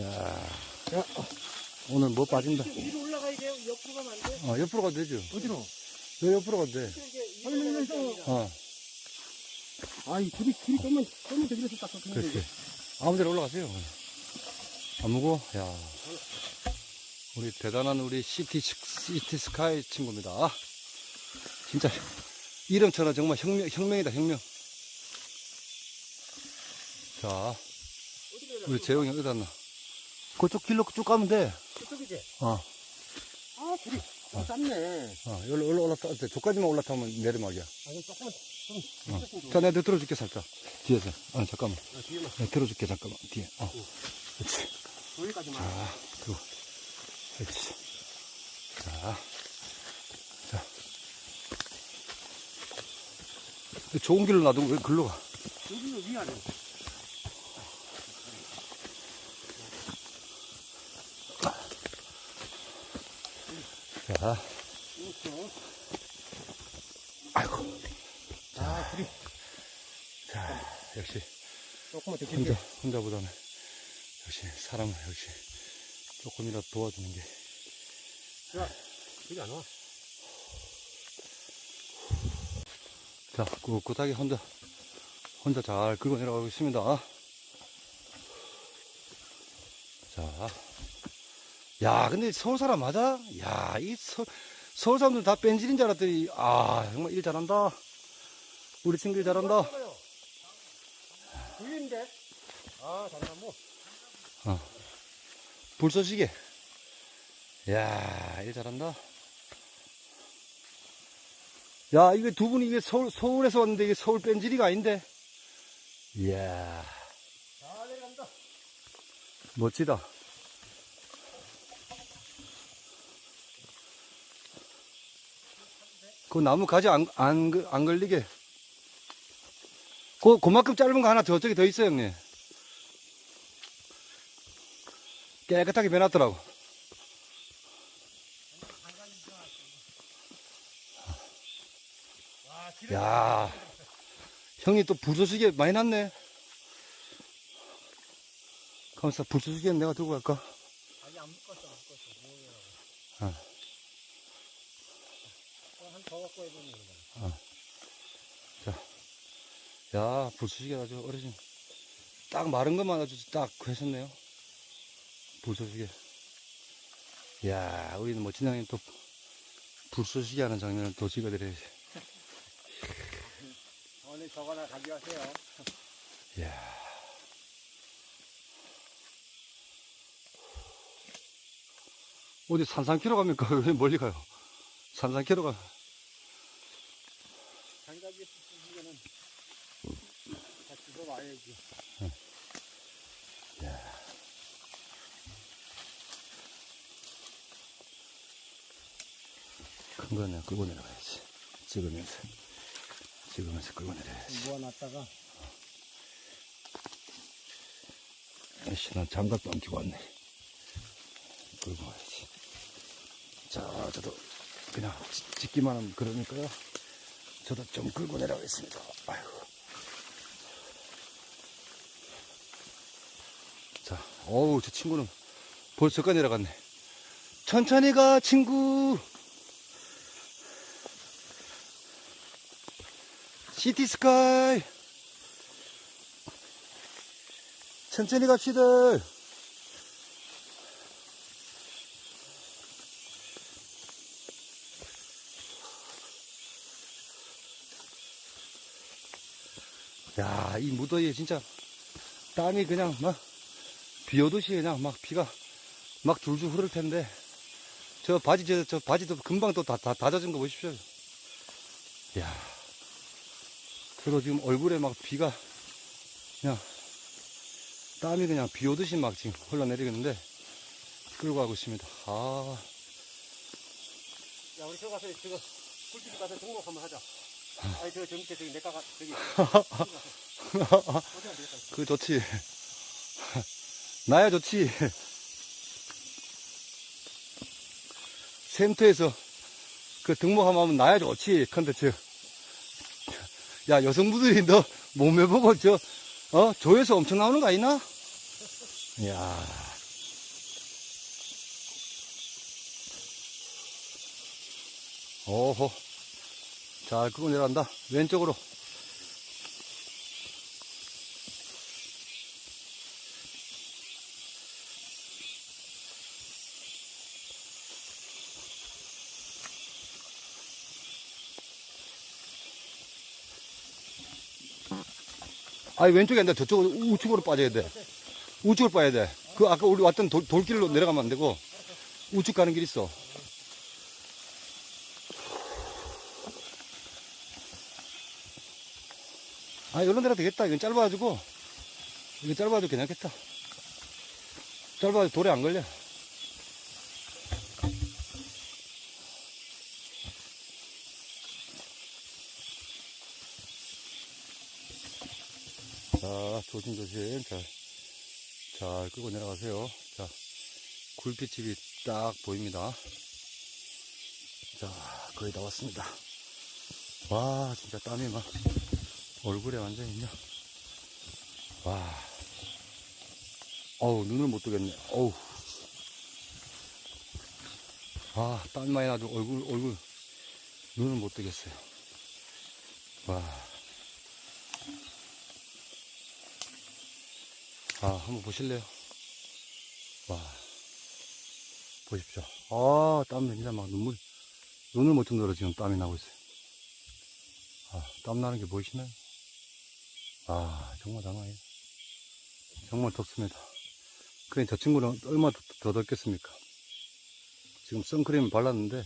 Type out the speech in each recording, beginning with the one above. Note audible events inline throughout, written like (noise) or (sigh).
야, 야, 오늘 뭐 빠진다. 위로 올라가야 돼요? 옆으로 가면 안 돼? 어, 옆으로 가도 되죠. 어디로? 여 옆으로 가도 돼. 아니, 아니, 아니, 어, 아이, 둘이, 둘이 좀만, 좀만 더 밀어서 딱 그렇지. 아무 데나 올라가세요. 안 무고, 야. 우리 대단한 우리 시티, 시티 스카이 친구입니다. 진짜, 이름처럼 정말 혁명, 혁명이다, 혁명. 자, 우리 재용이 어디 갔나? 그쪽 길로 쭉 가면 돼. 그쪽이지? 어, 아, 둘이 좀 짧네. 어, 여기로, 여기로 올라타, 저까지만 올라타면 내리막이야. 아, 이거 조금만, 좀, 어. 좀. 자, 내가 들어줄게, 살짝. 뒤에서. 아, 잠깐만. 아, 뒤에만. 내가 들어줄게, 잠깐만. 뒤에. 어. 그렇지. 여기까지만. 자, 그리고. 그렇지. 자. 자. 좋은 길로 놔두고 왜 글로 가? 여기는 위아래. 자. 이렇게. 아이고. 아, 둘이 자, 역시. 조금만 더 혼자. 혼자보다는. 역시, 사람은 역시. 조금이라도 도와주는 게. 야, 여기 안 와. 자, 꿋꿋하게 혼자, 혼자 잘 긁어 내려가고 있습니다. 자. 야, 근데 서울 사람 맞아? 야, 이 서, 서울 사람들 다 뺀질인 줄 알았더니, 아, 정말 일 잘한다. 우리 친구 일 잘한다. 둘인데? 아, 장난뭐. 불쏘시개. 야, 일 잘한다. 야, 이게 두 분이 이게 서울, 서울에서 왔는데 이게 서울 뺀질이가 아닌데. 이야, 잘 내려간다. 멋지다. 그 나무 가지 안, 안, 그- 안 걸리게. 그, 그만큼 짧은 거 하나 저쪽에 더 있어요, 형님. 깨끗하게 길에 야, 형이 또 불쏘시개 많이 났네. 가만있어, 불쏘시개는 내가 들고 갈까? 아직 안 묶었어, 안 묶었어. 뭐냐고. 어. 갖고 해야 되는 거야. 야, 불쏘시개 아주 어르신. 딱 마른 것만 아주 딱 하셨네요. 불쏘시개. 야, 우리는 멋진 형님 또 불쏘시개 하는 장면을 또 찍어드려야지. (laughs) 오늘 저거 하나 가져가세요. (laughs) 야 어디 산산키로 갑니까? (laughs) 왜 멀리 가요? 산산키로 가. 장갑이 쓰시면은 같이 들어와야지. 큰 거는 끌고 내려가야지. 찍으면서. 찍으면서 끌고 내려야지. 모아놨다가 아이씨, 난 장갑도 안 끼고 왔네. 끌고 와야지. 자, 저도 그냥 찍- 찍기만 하면 그러니까요. 저도 좀 끌고 내려가겠습니다. 아이고. 자, 어우, 저 친구는 벌써까지 내려갔네. 천천히 가, 친구. 시티 스카이. 천천히 갑시다. 야, 이 무더위에 진짜 땀이 그냥 막 비 오듯이 그냥 막 비가 막 줄줄 흐를 텐데 저 바지 저, 저 바지도 금방 또 다, 다, 다 젖은 거 보십시오. 야, 저도 지금 얼굴에 막 비가 그냥 땀이 그냥 비 오듯이 막 지금 흘러내리겠는데 끌고 가고 있습니다. 아, 야 우리 저 가서 저거 꿀집 가서 등록 한번 하자. 아니 저, 저 밑에 저기 내가가 저기 (laughs) 그 좋지. 나야 좋지. 센터에서 그 등록하면 나야 좋지. 컨텐츠. 야, 여성분들이 너 몸매 보고 저, 어? 조회수 엄청 나오는 거 아니나? 이야. 오호. 잘 끄고 내려간다. 왼쪽으로. 아니, 왼쪽이 아니라 저쪽으로 우측으로 빠져야 돼. 우측으로 빠야 돼. 그 아까 우리 왔던 돌, 돌길로 내려가면 안 되고 우측 가는 길 있어. 아, 이런 데가 되겠다. 이건 짧아가지고. 이거 짧아가지고 괜찮겠다. 짧아가지고 돌에 안 걸려. 자, 조심조심. 잘, 잘 끌고 내려가세요. 자, 굴빛집이 딱 보입니다. 자, 거의 다 왔습니다. 와, 진짜 땀이 막. 얼굴에 완전히 그냥 와 어우 눈을 못 뜨겠네 어우 아 땀이 많이 나도 얼굴 얼굴 눈을 못 뜨겠어요 와 아, 한번 보실래요? 와. 보십시오. 아, 땀 진짜 막 눈물, 눈을 못 정도로 지금 땀이 나고 있어요. 아, 땀 나는 게 보이시나요? 아, 정말 장난이에요. 정말 덥습니다. 그래, 저 친구는 얼마나 더, 더 덥겠습니까? 지금 선크림 발랐는데,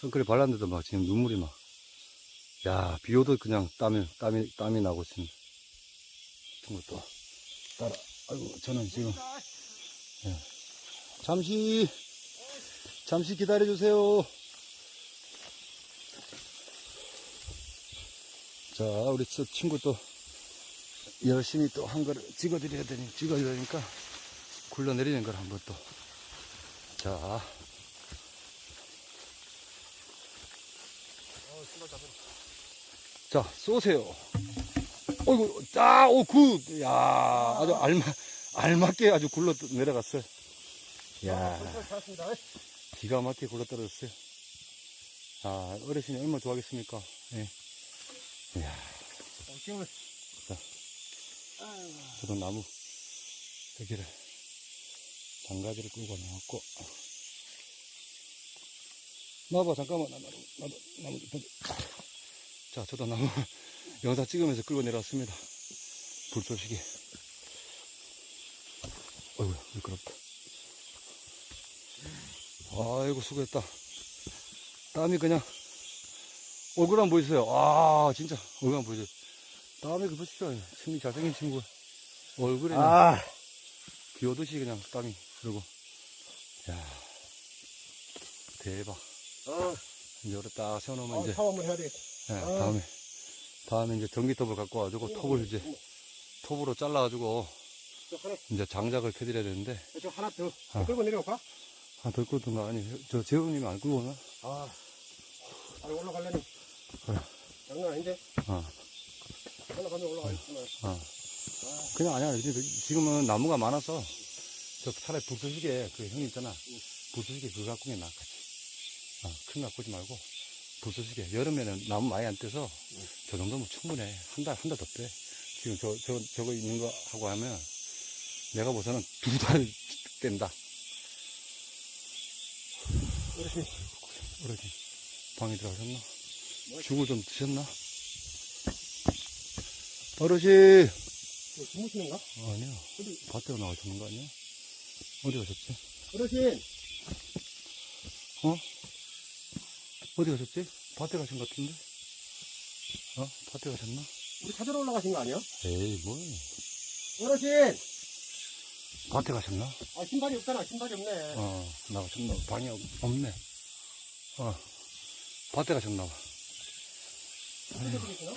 선크림 발랐는데도 막 지금 눈물이 막, 야, 비 오도 그냥 땀이, 땀이, 땀이 나고 있습니다. 친구도 따라, 아이고, 저는 지금, 예. 잠시, 잠시 기다려 주세요. 자, 우리 저 친구 또 열심히 또한 거를 찍어드려야 되니, 찍어야 되니까 굴러내리는 걸 한번 또. 자. 자, 쏘세요. 어이구, 아, 오, 굿. 야, 아주 알마, 알맞게 아주 굴러 내려갔어요. 야. 기가 막히게 굴러 떨어졌어요. 아, 어르신이 얼마나 좋아하겠습니까? 예. 이야. 저도 나무 여기를 장가지를 끌고 나왔고. 나봐 잠깐만. 나, 나도 나도 나무. 자 저도 나무 (laughs) 영상 찍으면서 끌고 내려왔습니다. 불쏘시개 어이구 미끄럽다. 아이고 수고했다. 땀이 그냥 얼굴 안 보이세요. 아 진짜 얼굴 안 보이세요 땀이 그 보십시오 친구 잘생긴 친구 얼굴에 아, 비 오듯이 그냥 땀이 흐르고 야 대박 어, 이제 여기 딱 세워놓으면 어, 이제 한번 해야 되겠다. 예, 아. 다음에 다음에 이제 전기톱을 갖고 와가지고 톱을 이제 톱으로 잘라가지고 이제 장작을 펴드려야 되는데 저 하나 더 아. 끌고 내려올까? 아덜 끌던가 아니 저 재훈님이 안 끌고 오나? 아, 아니 올라가려니. 그래. 장난 아닌데? 어, 올라가면 올라가겠지만. 어. 그냥 아니야. 근데 지금은 나무가 많아서 저 차라리 불쏘시개 그 형님 있잖아. 불쏘시개 그거 갖고 그냥 나 같이 어, 큰거 갖고 오지 말고 불쏘시개 여름에는 나무 많이 안 떼서 저 정도면 충분해. 한 달 한 달 더 빼. 지금 저, 저, 저거 있는 거 하고 하면 내가 보서는 두 달 (laughs) 뗀다. 어르신, 어르신 방에 들어가셨나? 죽을 좀 드셨나? 어르신 뭐 주무시는가? 아니야 어디? 밭에 나가셨는 거 아니야? 어디 가셨지? 어르신, 어? 어디 가셨지? 밭에 가신 것 같은데? 어? 밭에 가셨나? 우리 찾으러 올라가신 거 아니야? 에이, 뭘. 어르신! 밭에 가셨나? 아, 신발이 없잖아. 신발이 없네. 어, 나가셨나? 방이 없, 없네. 어, 밭에 가셨나 봐. 어떻게 되겠구나?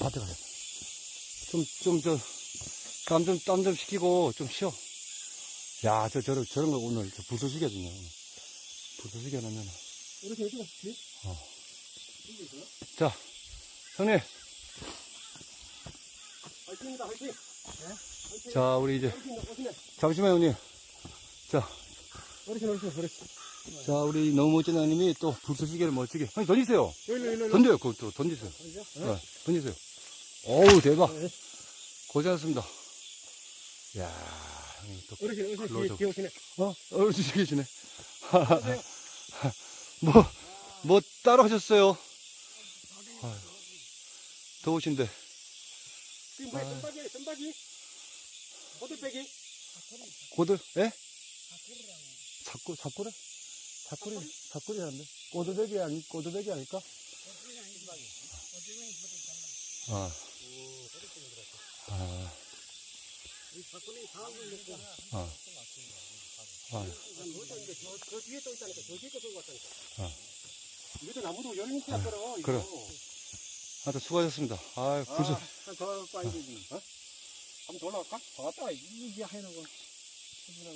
밭에 가셨나? 좀, 좀, 저, 땀 좀, 땀 좀 식히고 좀 쉬어. 야, 저, 저런, 저런 거 오늘 저 부서지게 해주네. 부서지게 해놓으면. 어디 갔지? 어. 자, 형님. 화이팅입니다, 화이팅! 네? 자, 우리 이제. 잠시만요, 형님. 자, 어르신, 어르신, 어르신. 자, 우리 너무 멋진 하나님이 또 불쏘시개를 멋지게. 아니, 던지세요. 일로, 일로, 일로. 던져요. 그것도 던지세요. 네, 던지세요. 어우, 대박. 네. 고생하셨습니다. 야 형님 또, 어르신, 어르신. 어? 어르신 계시네. (laughs) 뭐, 뭐, 따로 하셨어요? 아유, 더우신데. 지금 뭐야, 뜸박이, 뜸박이? 호들빼기? 고들, 예? 사꾸, 사꾸래? 사꾸리, 사꾸리라는데? 꼬드배기 아니, 꼬드배기 아닐까? 아. 아. 아. 아. 저, 저 뒤에 또 있다니까. 저 뒤에 거 들고 왔다니까. 아. 이것도 나무도 열린 키 아까워, 이거. 그래. 하여튼 수고하셨습니다. 아, 아. 어? 한번 더 올라갈까? 더 왔다. 이게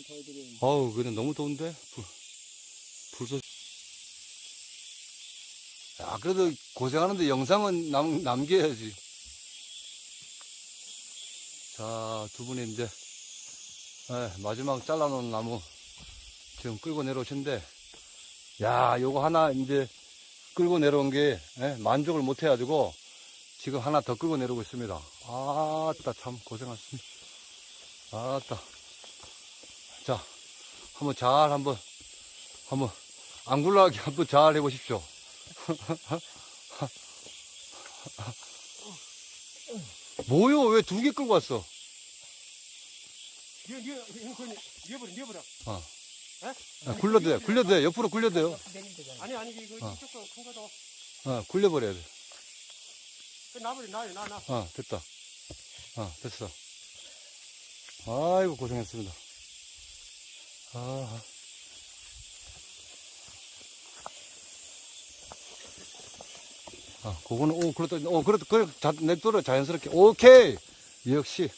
더 해드려야지. 어우, 그냥 너무 더운데? 불, 불쏘. 야, 그래도 고생하는데 영상은 남, 남겨야지. 자, 두 분이 이제, 예, 마지막 잘라놓은 나무 지금 끌고 내려오신데, 야, 요거 하나 이제 끌고 내려온 게, 예, 만족을 못 해가지고, 지금 하나 더 끌고 내려오고 있습니다. 아따, 참 고생하셨습니다. 아따. 자, 한번 잘 한번 한번 안 굴러가게 한번 잘 해보십시오. (laughs) 뭐요? 왜 두 개 끌고 왔어? 니어, 형선이, 니어버려, 니어버려. 아, 굴려도 돼, 굴려도 돼, 옆으로 굴려도 돼요. 아니, 아니, 이거 어. 이쪽도 큰 거도. 어, 굴려버려야 돼. 그 나버려, 나, 나, 나. 어, 됐다. 어, 됐어. 아이고, 고생했습니다. 아. 아, 그거는, 오, 그렇다, 오, 그렇다, 그래, 자, 냅둬라, 자연스럽게. 오케이! 역시.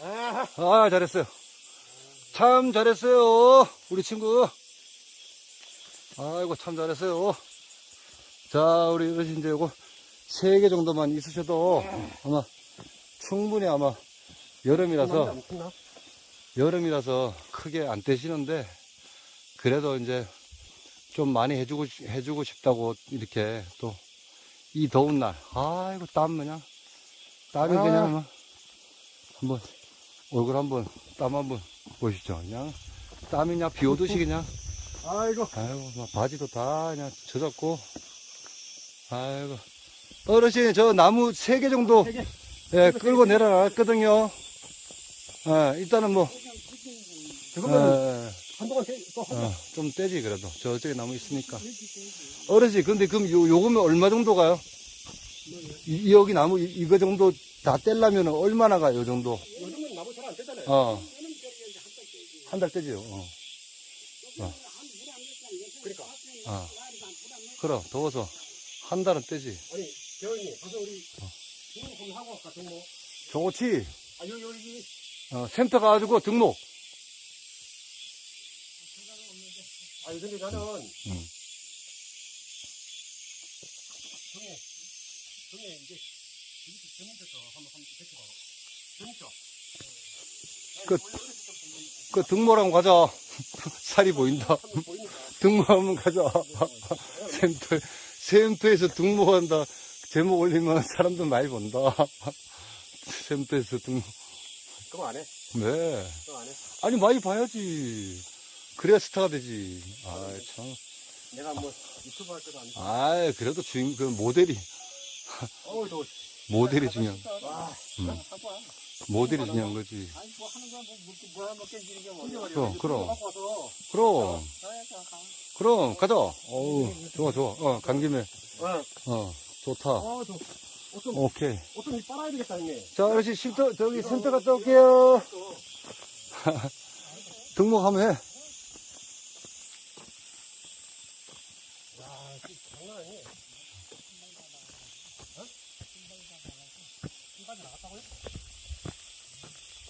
아, 아, 잘했어요. 참 잘했어요. 우리 친구. 아이고, 참 잘했어요. 자, 우리 어르신 이제 요거 세 개 정도만 있으셔도 아마 충분히 아마 여름이라서, 여름이라서 크게 안 떼시는데 그래도 이제 좀 많이 해주고, 싶- 해주고 싶다고 이렇게 또 이 더운 날. 아이고, 땀 그냥. 땀이 아. 그냥 뭐 한번 얼굴 한번 땀 한번 보시죠. 그냥 땀이 그냥 비 오듯이 그냥 (laughs) 아이고. 아이고 막 바지도 다 그냥 젖었고 아이고 어르신 저 나무 세 개 정도 세 개. 예 끌고 내려놨거든요. 예 일단은 뭐 저거는 예, 한동안 돼, 또 한다. 어, 좀 떼지 그래도 저쪽에 나무 있으니까 어르신 근데 그럼 요, 요거면 얼마 정도 가요? 이, 여기 나무 이, 이거 정도 다 떼려면 얼마나 가요 요 정도? 요즘은 나무 잘안 되잖아요. 어. 한 달 떼지요. 어. 그러니까. 어. 그럼 더워서 한 달은 떼지. 아니, 대원님, 가서 우리 어. 등록 한번 하고 갈까, 등록. 좋지. 아, 여기, 여기. 어, 센터 가가지고 등록. 아니, 근데 나는. 음. 형님, 형님, 이제, 여기서 재밌어서 한번, 한번 가라. 재밌죠? 그, 그 등모랑 가자. (laughs) 살이 보인다. 한번 보이니까. 등모 한번 가자. (laughs) 센터, 센터에서 등모한다. 제목 올리면 사람들 많이 본다. (laughs) 센터에서 등모. 그거 안 해? 네. 그거 안 해? 아니, 많이 봐야지. 그래야 스타가 되지. 아 참. 내가 뭐, 유튜브 할 때도 아니고. 아 그래도 주인, 그 모델이, 어우, 더워. 모델이 중요한, 와, 음. 하고 와. 모델이 중요한 거지. 아니, 뭐 하는 거야, 뭐, 먹, 뭐야, 먹겠지, 이게 뭐. 그럼, 그럼. 갖고 와서. 그럼, 그럼, 가자. 어우, 좋아, 좋아. 어, 간 김에, 어, 어, 좋다. 어, 저, 오케이. 옷좀 빨아야 되겠다, 형님. 자, 어르신, 쉼터, 저기 센터 갔다 올게요. (laughs) 등록 한번 해.